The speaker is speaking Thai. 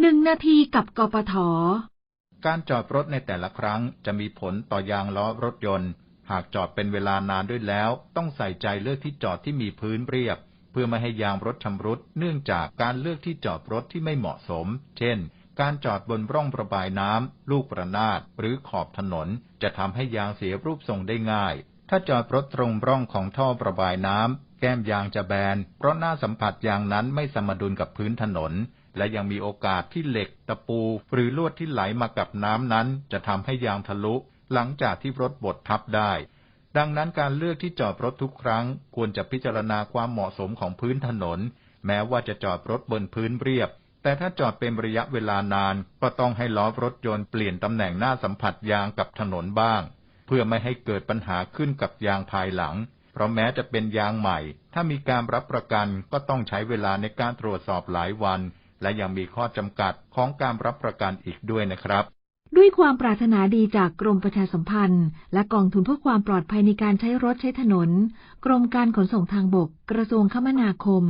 หนึ่งนาทีกับกปท การจอดรถในแต่ละครั้งจะมีผลต่อยางล้อรถยนต์ หากจอดเป็นเวลานานด้วยแล้ว ต้องใส่ใจเลือกที่จอดที่มีพื้นเรียบ เพื่อไม่ให้ยางรถชำรุด เนื่องจากการเลือกที่จอดรถที่ไม่เหมาะสม เช่น การจอดบนร่องระบายน้ำ ลูกประนาดหรือขอบถนน จะทำให้ยางเสียรูปทรงได้ง่าย ถ้าจอดรถตรงร่องของท่อระบายน้ำแก้มยางจะแบน เพราะหน้าสัมผัสยางนั้นไม่สมดุลกับพื้นถนน และยังมีโอกาสที่เหล็ก ตะปู หรือลวดที่ไหลมากับน้ำนั้น จะทำให้ยางทะลุ หลังจากที่รถบดทับได้ ดังนั้นการเลือกที่จอดรถทุกครั้ง ควรจะพิจารณาความเหมาะสมของพื้นถนน แม้ว่าจะจอดรถบนพื้นเรียบ แต่ถ้าจอดเป็นระยะเวลานาน ก็ต้องให้ล้อรถยนต์เปลี่ยนตำแหน่งหน้าสัมผัสยางกับถนนบ้าง เพื่อไม่ให้เกิดปัญหาขึ้นกับยางภายหลังเพราะแม้จะเป็นยางใหม่ ถ้ามีการรับประกันก็ต้องใช้เวลาในการตรวจสอบหลายวัน และยังมีข้อจำกัดของการรับประกันอีกด้วยนะครับ ด้วยความปรารถนาดีจากกรมประชาสัมพันธ์ และกองทุนเพื่อความปลอดภัยในการใช้รถใช้ถนน กรมการขนส่งทางบก กระทรวงคมนาคม